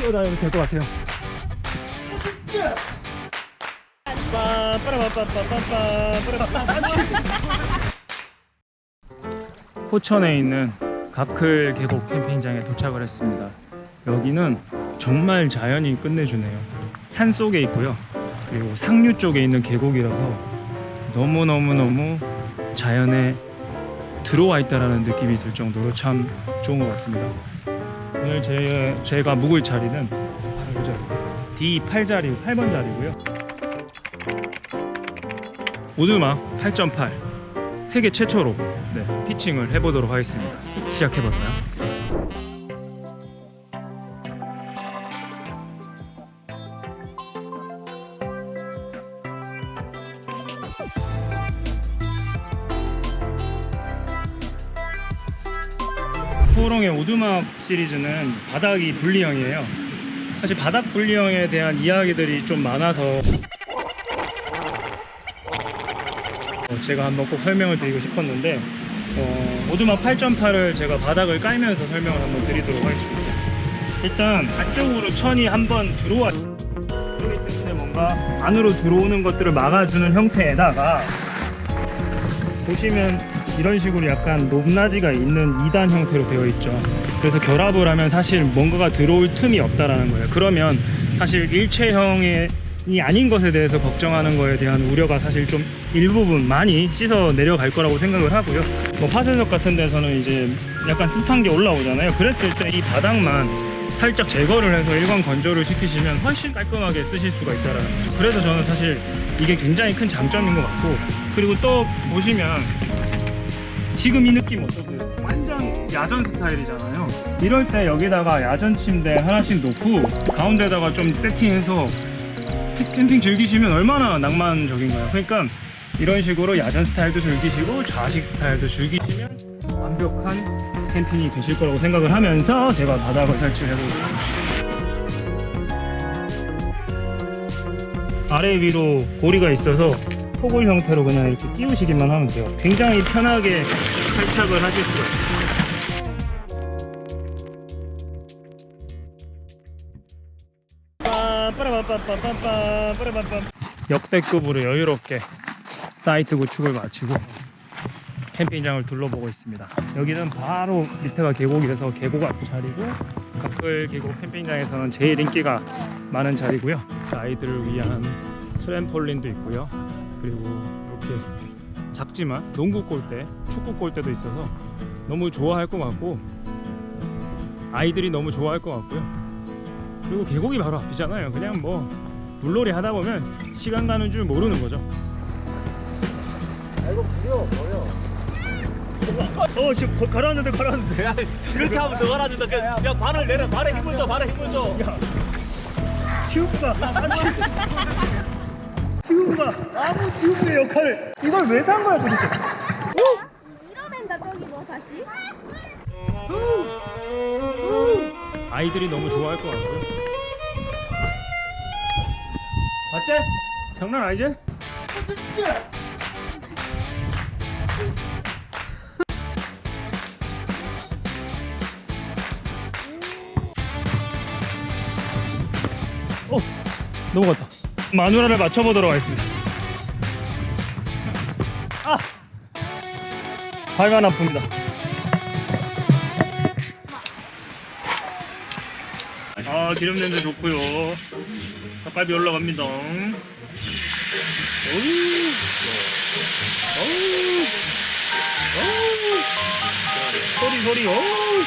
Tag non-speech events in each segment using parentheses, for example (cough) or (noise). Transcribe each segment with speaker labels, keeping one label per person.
Speaker 1: 뛰어다녀도 될 것 같아요. 포천에 있는 가클 계곡 캠핑장에 도착을 했습니다. 여기는 정말 자연이 끝내주네요. 산 속에 있고요. 그리고 상류 쪽에 있는 계곡이라서 너무너무너무 자연에 들어와 있다라는 느낌이 들 정도로 참 좋은 것 같습니다. 오늘 제, 제가 묵을 자리는 바로 이 자리. D8자리, 8번 자리고요. 오두막 8.8 세계 최초로 네, 피칭을 해보도록 하겠습니다. 시작해볼까요? 호롱의 오두막 시리즈는 바닥이 분리형이에요. 사실 바닥 분리형에 대한 이야기들이 좀 많아서 어, 제가 한번 꼭 설명을 드리고 싶었는데 어, 오두막 8.8을 제가 바닥을 깔면서 설명을 한번 드리도록 하겠습니다. 일단 안쪽으로 천이 한번 그렇기 때문에 뭔가 안으로 들어오는 것들을 막아주는 형태에다가 보시면 이런 식으로 약간 높낮이가 있는 2단 형태로 되어 있죠. 그래서 결합을 하면 사실 뭔가가 들어올 틈이 없다라는 거예요. 그러면 사실 일체형의 이 아닌 것에 대해서 걱정하는 거에 대한 우려가 사실 좀 일부분 많이 씻어 내려갈 거라고 생각을 하고요. 뭐 파쇄석 같은 데서는 이제 약간 습한 게 올라오잖아요. 그랬을 때 이 바닥만 살짝 제거를 해서 일관 건조를 시키시면 훨씬 깔끔하게 쓰실 수가 있다라는 거죠. 그래서 저는 사실 이게 굉장히 큰 장점인 것 같고 그리고 또 보시면 지금 이 느낌 어떠세요? 완전 야전 스타일이잖아요. 이럴 때 여기다가 야전 침대 하나씩 놓고 가운데다가 좀 세팅해서 캠핑 즐기시면 얼마나 낭만적인가요? 그러니까 이런 식으로 야전 스타일도 즐기시고 좌식 스타일도 즐기시면 완벽한 캠핑이 되실 거라고 생각을 하면서 제가 바닥을 설치를 해보겠습니다. 아래 위로 고리가 있어서 토글 형태로 그냥 이렇게 끼우시기만 하면 돼요. 굉장히 편하게 탈착을 하실 수가 있어요. 역대급으로 여유롭게 사이트 구축을 마치고 캠핑장을 둘러보고 있습니다. 여기는 바로 밑에가 계곡이라서 계곡 앞 자리고 가클 계곡 캠핑장에서는 제일 인기가 많은 자리고요. 아이들을 위한 트램폴린도 있고요. 그리고 이렇게 작지만 농구 골대, 축구 골대도 있어서 너무 좋아할 것 같고 아이들이 너무 좋아할 것 같고요. 그리고 계곡이 바로 앞이잖아요. 그냥 뭐 물놀이 하다 보면 시간 가는 줄 모르는 거죠.
Speaker 2: 이거 무려 뭐야?
Speaker 1: 어 지금 거- 가라앉는데 가라앉는데.
Speaker 2: 야 그렇게 하면 더 갈아준다. 그, 야 발을 내려, 발에 힘을 줘, 발에 힘을 줘.
Speaker 1: 튜브가 아니 (laughs) 튜브가 아무 튜브의 역할을 이걸 왜 산 거야 도대체?
Speaker 3: 밀어낸다 저기 뭐 다시?
Speaker 1: 아이들이 너무 좋아할 것 같고요. 맞지? 장난 아니지? 어, 넘어갔다. 마누라를 맞춰보도록 하겠습니다. 아, 발가 아픕니다. 아 기름 냄새 좋고요. 닭갈비 올라갑니다. 어우, 어우, 어우, 소리 소리 어우.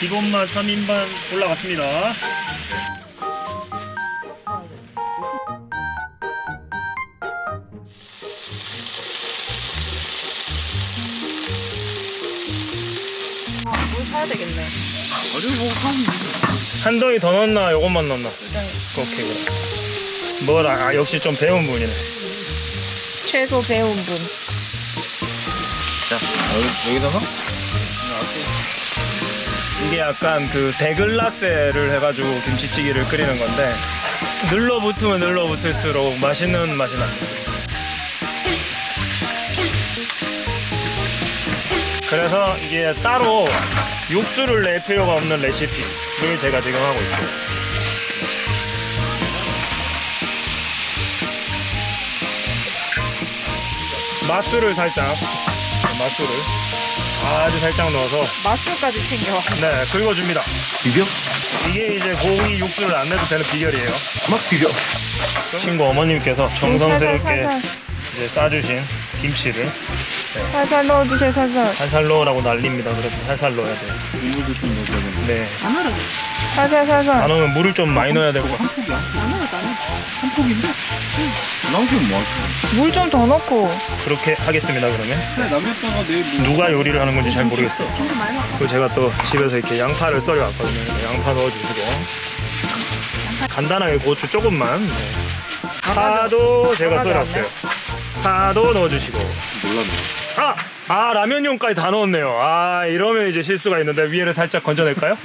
Speaker 1: 기본맛 3인반 올라갔습니다.
Speaker 4: 사야 되겠네.
Speaker 1: 한 덩이 더 넣나 요것만 넣나? 오케이 그래. 뭘 아, 아, 역시 좀 배운 분이네.
Speaker 4: 최소 배운 분.
Speaker 2: 자, 여기, 여기다가?
Speaker 1: 이게 약간 그 데글라세를 해가지고 김치찌개를 끓이는 건데 눌러붙으면 눌러붙을수록 맛있는 맛이 납니다. 그래서 이게 따로 육수를 낼 필요가 없는 레시피를 제가 지금 하고 있어요. 맛술을 살짝, 맛술을 아주 살짝 넣어서
Speaker 4: 맛술까지 챙겨.
Speaker 1: 네 긁어줍니다.
Speaker 2: 비벼?
Speaker 1: 이게 이제 고기 육수를 안 내도 되는 비결이에요.
Speaker 2: 막 비벼.
Speaker 1: 친구 어머님께서 정성스럽게
Speaker 4: 살살,
Speaker 1: 이제 싸주신 김치를
Speaker 4: 살살 넣어주세요, 살살.
Speaker 1: 살살 넣으라고 난립니다. 그래서 살살 넣어야 돼요.
Speaker 2: 국물도 좀 넣어야 되는
Speaker 1: 네.
Speaker 4: 살살, 살살.
Speaker 1: 안 넣으면 물을 좀 많이 넣어야 되고.
Speaker 2: 한 폭이야? 한 폭인데? 나오면 뭐 할까?
Speaker 4: 물좀 더 넣고.
Speaker 1: 그렇게 하겠습니다. 그러면
Speaker 2: 그래 남겼다가 내일 뭐
Speaker 1: 누가 요리를 하는 건지 잘 모르겠어요. 그리고 제가 또 집에서 이렇게 양파를 썰어 왔거든요. 양파 넣어주시고 간단하게 고추 조금만. 네. 파도 제가
Speaker 4: 나가지
Speaker 1: 썰었어요. 파도 넣어주시고.
Speaker 2: 몰랐네.
Speaker 1: 아! 아 라면용까지 다 넣었네요. 아 이러면 이제 실수가 있는데 위에를 살짝 건져낼까요?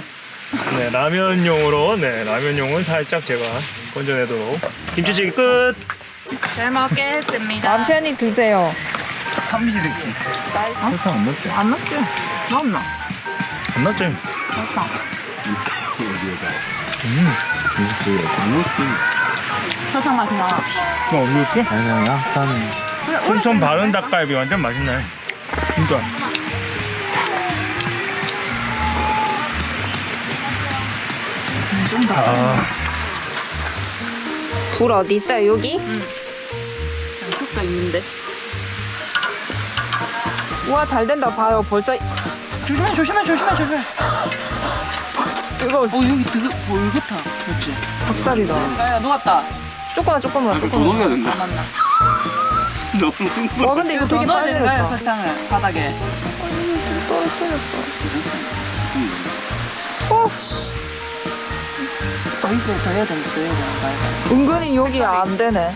Speaker 1: 네 라면용으로 네 라면용은 살짝 제가 건져내도록 김치찌개 끝.
Speaker 4: 잘 먹겠습니다. 남편이 드세요.
Speaker 2: 삼시세끼. 설탕 안 넣었지?
Speaker 4: 안 넣지? 넣었나?
Speaker 1: 안 넣었죠?
Speaker 4: 넣었어.
Speaker 2: 어디에다?
Speaker 1: 음.
Speaker 2: 김치찌개 안 넣었지?
Speaker 4: 설탕 맛이 나.
Speaker 1: 뭐 어울릴게?
Speaker 2: 아니야 약간
Speaker 1: 춘천 바른 닭갈비 완전 맛있네. 진짜. 아,
Speaker 4: 불 어디 있다, 여기?
Speaker 5: 가 있는데.
Speaker 4: 우와, 잘 된다. 봐요. 벌써
Speaker 5: 조심해, 조심해, 조심해, 조심해.
Speaker 4: 뜨거워.
Speaker 5: 어, 여기 되게 멀겠다. 맞지?
Speaker 4: 닭다리다.
Speaker 5: 야, 야, 녹았다.
Speaker 4: 조금만, 조금만,
Speaker 2: 더
Speaker 4: 조금만.
Speaker 2: 된다.
Speaker 5: 맞나? (laughs)
Speaker 2: 너무
Speaker 4: 와, 근데 이거 되게
Speaker 5: 더 넣어야 되는 거야,
Speaker 4: 빨개졌다.
Speaker 5: 설탕을. 바닥에.
Speaker 4: 떨어뜨렸어. 어,
Speaker 5: 더 있어야 더 해야 되는데, 더 해야 되는 거야.
Speaker 4: 은근히 여기 안 되네.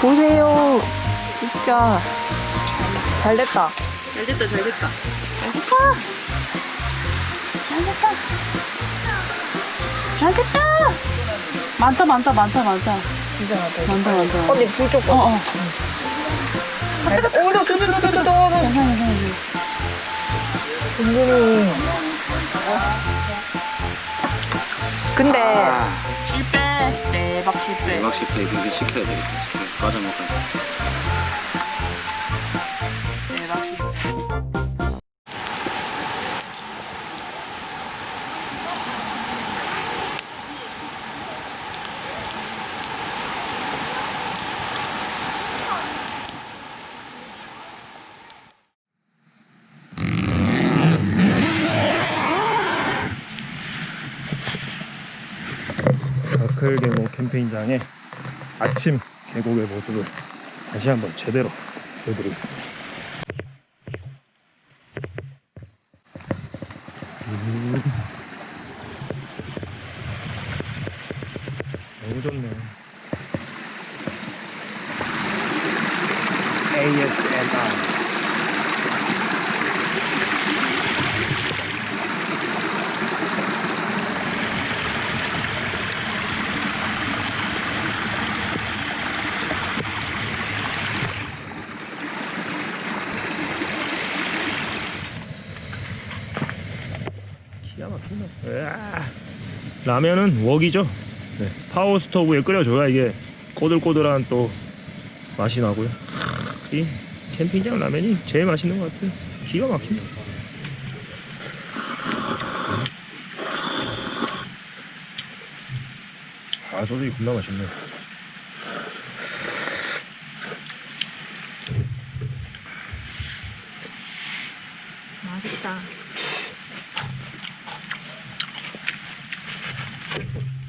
Speaker 4: 보세요. 진짜. 잘 됐다.
Speaker 5: 잘 됐다, 잘 됐다. 잘 됐다. 잘 됐다. 많다, 많다, 많다, 많다.
Speaker 4: 진짜 많다.
Speaker 5: 많다, 많다.
Speaker 4: 언니 불 조금.
Speaker 5: 어, 어.
Speaker 4: 잘 됐다. 오, 저, 저, 저.
Speaker 5: 괜찮아, 괜찮아.
Speaker 4: 은근히. 근데
Speaker 5: 실패. 대박 실패.
Speaker 2: 대박 실패 이거 시켜야 되겠다. 시켜. 과자 먹까
Speaker 5: 대박 실패.
Speaker 1: 다클 계곡 캠페인장의 아침 계곡의 모습을 다시 한번 제대로 보여드리겠습니다. 음. 너무 좋네. ASMR. 기가 막히네. 으아. 라면은 웍이죠. 네, 파워 스토브에 끓여줘야 이게 꼬들꼬들한 또 맛이 나고요. 하, 이 캠핑장 라면이 제일 맛있는 것 같아요. 기가 막힙니다. 아 소주기 겁나 맛있네.
Speaker 4: Thank you.